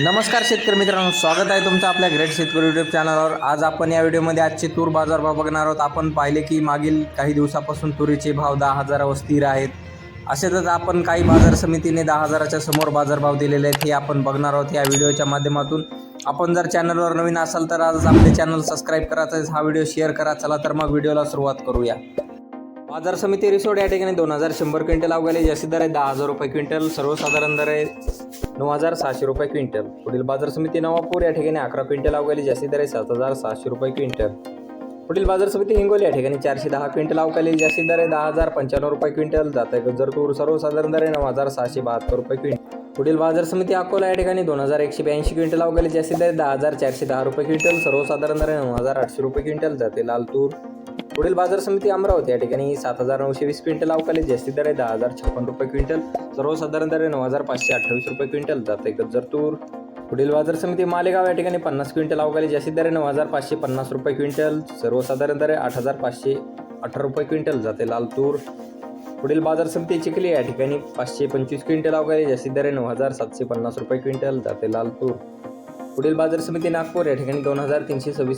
नमस्कार शेतकरी मित्रांनो स्वागत आहे तुमचं आपल्या ग्रेट शेतकरी युट्यूब चॅनलवर आज आपण या व्हिडिओमध्ये आजचे तूर बाजारभाव बघणार आहोत. आपण पाहिले की मागील काही दिवसापासून तुरीचे भाव दहा हजारावर स्थिर आहेत. असेच आपण काही बाजार समितीने दहा हजाराच्या समोर बाजारभाव दिलेले आहेत हे आपण बघणार आहोत या व्हिडिओच्या माध्यमातून. आपण जर चॅनलवर नवीन असाल तर आज आपले चॅनल सबस्क्राईब करायचं हा व्हिडिओ शेअर करा. चला तर मग व्हिडिओला सुरुवात करूया. बाजार समिती रिसोड या ठिकाणी दोन हजार शंभर क्विंटल अवघाले. जास्तीत दर आहे दहा हजार रुपये क्विंटल. सर्वसाधारण दर आहे नऊ हजार सहाशे रुपये क्विंटल. पुढील बाजार समिती नवापूर या ठिकाणी अकरा क्विंटल अवघाली. जास्तीत दर आहे सात हजार सहाशे रुपये क्विंटल. पुढील बाजार समिती हिंगोली या ठिकाणी चारशे दहा क्विंटल अवकाली जास्तीत दर आहे दहा हजार पंच्याण्णव रुपये क्विंटल. जात आहे जर तूर सर्वसाधारण दर आहे नऊ हजार सहाशे बहात्तर रुपये क्विंटल. पुढील बाजार समिती अकोला या ठिकाणी दोन हजार एकशे ब्याऐंशी क्विंटल अवकाली जास्तीत दर आहे दहा हजार चारशे दहा रुपये क्विंटल. सर्वसाधारण दर आहे नऊ हजार आठशे रुपये क्विंटल. जाते लाल तूर पुढील बाजार समिती अमरावती या ठिकाणी सात हजार नऊशे वीस क्विंटल अवकाली जास्तीत दर आहे दहा हजार छप्पन रुपये क्विंटल सर्वसाधारण दर आहे नऊ हजार पाचशे अठ्ठावीस रुपये क्विंटल जाते गजर तूर पुढील बाजार समिती मालेगाव या ठिकाणी पन्नास क्विंटल अवकाली जास्तीत दर आहे नऊ हजार पाचशे पन्नास रुपये क्विंटल सर्वसाधारण दर आहे आठ हजार पाचशे अठरा रुपये क्विंटल जाते लाल तूर पुढील बाजार समिती चिखली या ठिकाणी पाचशे पंचवीस क्विंटल अवकाली जास्तीत दर आहे नऊ हजार सातशे पन्नास रुपये क्विंटल जाते लाल तूर पुढील बाजार समिती नागपूर या ठिकाणी दोन हजार तीनशे सव्वीस